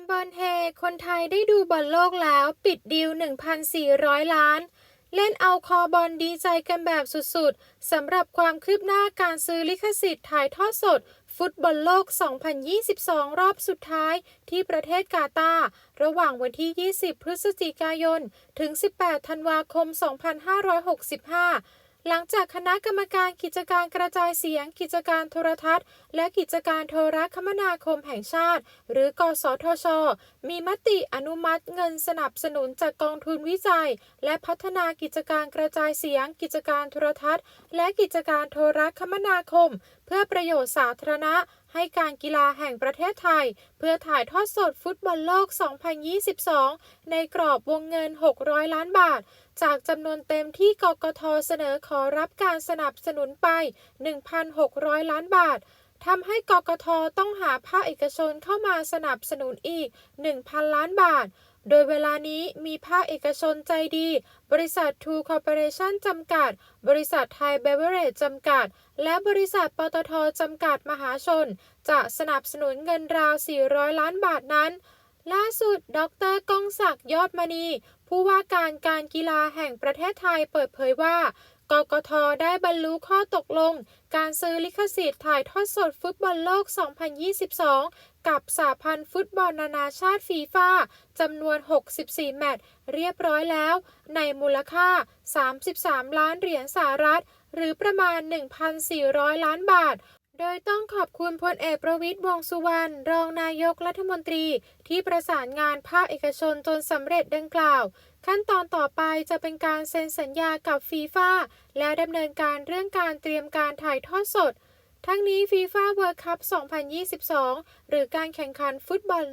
นบอลเฮ คนไทยได้ดูบอลโลกแล้วปิดดีล 1,400 ล้าน เล่นเอาคอบอลดีใจกันแบบสุดๆ สำหรับความคืบหน้าการซื้อลิขสิทธิ์ถ่ายทอดสด ฟุตบอลโลก 2022 รอบสุดท้ายที่ประเทศกาตาร์ระหว่างวันที่ 20 พฤศจิกายน ถึง 18 ธันวาคม 2565 หลังจากคณะกรรมการกิจการกระจายเสียง กิจการโทรทัศน์ และกิจการโทรคมนาคมแห่งชาติ หรือกสทช มีมติอนุมัติเงินสนับสนุนจากกองทุนวิจัย และพัฒนากิจการกระจายเสียง กิจการโทรทัศน์ และกิจการโทรคมนาคม พื่อประโยชน์สาธารณะ ให้การกีฬาแห่งประเทศไทย เพื่อถ่ายทอดสดฟุตบอลโลก 2022 ในกรอบวงเงิน 600 ล้านบาท จากจำนวนเต็มที่กกทเสนอขอรับการสนับสนุนไป 1,600 ล้านบาททำให้กกทต้องหาภาคเอกชนเข้ามาสนับสนุนอีก 1,000 ล้านบาท โดยเวลานี้มีภาคเอกชนใจดี บริษัททูคอร์ปอเรชั่นจำกัด บริษัทไทยเบเวอเรจจำกัด และบริษัทปตทจำกัดมหาชน จะสนับสนุนเงินราว 400 ล้านบาทนั้น ล่าสุด ดรก้องศักดิ์ยอดมณี ผู้ว่าการการกีฬาแห่งประเทศไทยเปิดเผยว่า กกทได้บรรลุข้อตกลง การซื้อลิขสิทธิ์ถ่ายทอดสดฟุตบอลโลก 2022 กับสหพันธ์ฟุตบอลนานาชาติฟีฟ่าจำนวน 64 แมตช์เรียบร้อยแล้ว ในมูลค่า 33 ล้านเหรียญสหรัฐ หรือประมาณ 1,400 ล้านบาท โดยต้องขอบคุณพลเอกประวิตยวงสุวรรณรองนายกรัฐมนตรีที่ประสานงานภาคเอกชนจนสำเร็จดังกล่าว ขั้นตอนต่อไปจะเป็นการเซ็นสัญญากับฟีฟ่าและดำเนินการเรื่องการเตรียมการถ่ายทอดสด ทั้งนี้ฟีฟ่าเวิร์คัพ2022 หรือการแข่งขันฟุตบอล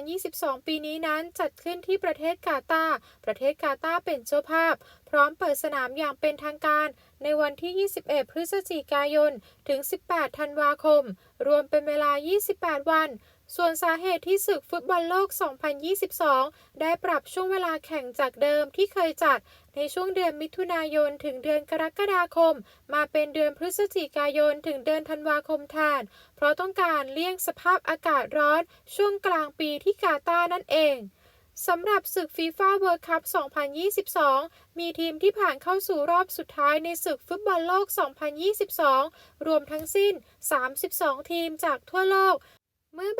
2022 ปีนี้นั้นจัดขึ้นที่ประเทศกาตาร์ประเทศกาตาร์เป็นเจ้าภาพ พร้อมเปิดสนามอย่างเป็นทางการ ในวันที่ 21 พฤศจิกายน ถึง 18 ธันวาคม รวมเป็นเวลา 28 วัน ส่วนสาเหตุที่ศึกฟุตบอลโลก 2022 ได้ปรับช่วงเวลาแข่งจากเดิมที่เคยจัดในช่วงเดือนมิถุนายนถึงเดือนกรกฎาคม มาเป็นเดือนพฤศจิกายนถึงเดือนธันวาคมแทน เพราะต้องการเลี่ยงสภาพอากาศร้อนช่วงกลางปีที่กาตาร์นั่นเองสำหรับศึกฟีฟ่าเวิร์คัพ 2022 มีทีมที่ผ่านเข้าสู่รอบสุดท้ายในศึกฟุตบอลโลก 2022 รวมทั้งสิ้น 32 ทีมจากทั่วโลก เมื่อแบ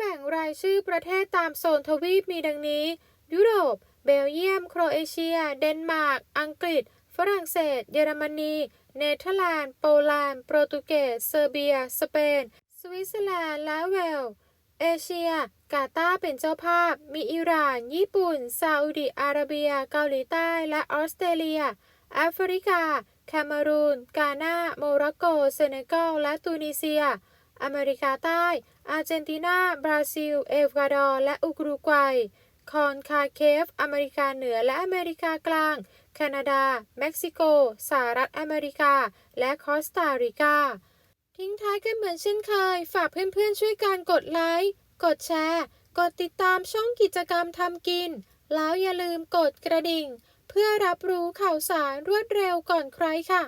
ายชื่อประเทศตามโซนทวีปมีดังนี้ ยุโรป เบลเยียม โครเอเชีย เดนมาร์ก อังกฤษ ฝรั่งเศส เยอรมนี เนเธอร์แลนด์ โปแลนด์ โปรตุเกส เซอร์เบีย สเปน สวิตเซอร์แลนด์ และเวลส์เอเชีย กาตาร์เป็นเจ้าภาพ มีอิหร่าน ญี่ปุ่น ซาอุดิอาระเบีย เกาหลีใต้ และออสเตรเลีย แอฟริกา แคเมรูน กาหนาโมร็อกโก เซเนกัล และตูนิเซีย อเมริกาใต้ อาร์เจนตินา บราซิล เอควาดอร์ และอุกรุกวัย คอนคาเคฟ อเมริกาเหนือและอเมริกากลาง แคนาดา เม็กซิโก สหรัฐอเมริกา และคอสตาริกา ทิ้งท้ายกันเหมือนเช่นเคย ฝากเพื่อนๆช่วยการกดไลค์ กดแชร์ กดติดตามช่องกิจกรรมทำกิน แล้วอย่าลืมกดกระดิ่ง เพื่อรับรู้ข่าวสารรวดเร็วก่อนใครค่ะ